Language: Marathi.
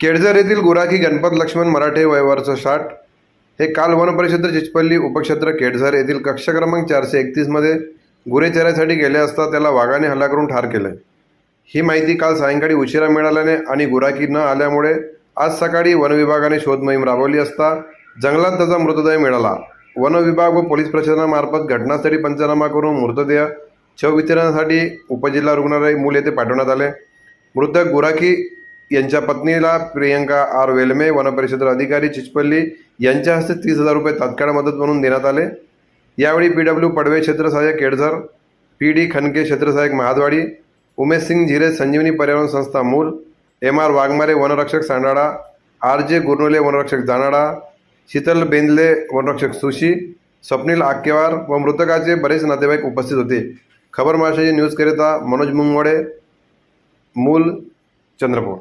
केळझर येथील गुराखी गणपत लक्ष्मण मराठे वयवरचं साठ हे काल वनपरिषद चिचपल्ली उपक्षेत्र केळझर येथील कक्ष क्रमांक चारशे एकतीसमध्ये गुरे गेले असता त्याला वाघाने हल्ला करून ठार केले ही माहिती काल सायंकाळी उशिरा मिळाल्याने आणि गुराखी न आल्यामुळे आज सकाळी वनविभागाने शोध मोहीम राबवली असता जंगलात त्याचा मृतदेह मिळाला. वनविभाग व पोलीस प्रशासनामार्फत घटनास्थळी पंचनामा करून मृतदेह शववितरणासाठी उपजिल्हा रुग्णालय मूल येथे पाठवण्यात आले. मृतक गुराखी यांच्या पत्नीला प्रियंका आर. वेलमे वनपरिषद अधिकारी चिचपल्ली यांच्या हस्ते तीस हजार रुपये तात्काळ मदत म्हणून देण्यात आले. यावेळी पी डब्ल्यू पडवे क्षेत्रसहाय्यक केडझर पी डी खनके क्षेत्रसहाय्यक महादवाडी उमेश सिंग झिरे संजीवनी पर्यावरण संस्था मूल एम आर वाघमारे वनरक्षक सांडाळा आर जे गुरनोले वनरक्षक जानाडा शीतल बेंदले वनरक्षक सुशी स्वप्नील आक्केवार व मृतकाचे बरेच नातेवाईक उपस्थित होते. खबर महाराष्ट्राची न्यूजकरिता मनोज मुंगवडे मूल चंद्रपूर.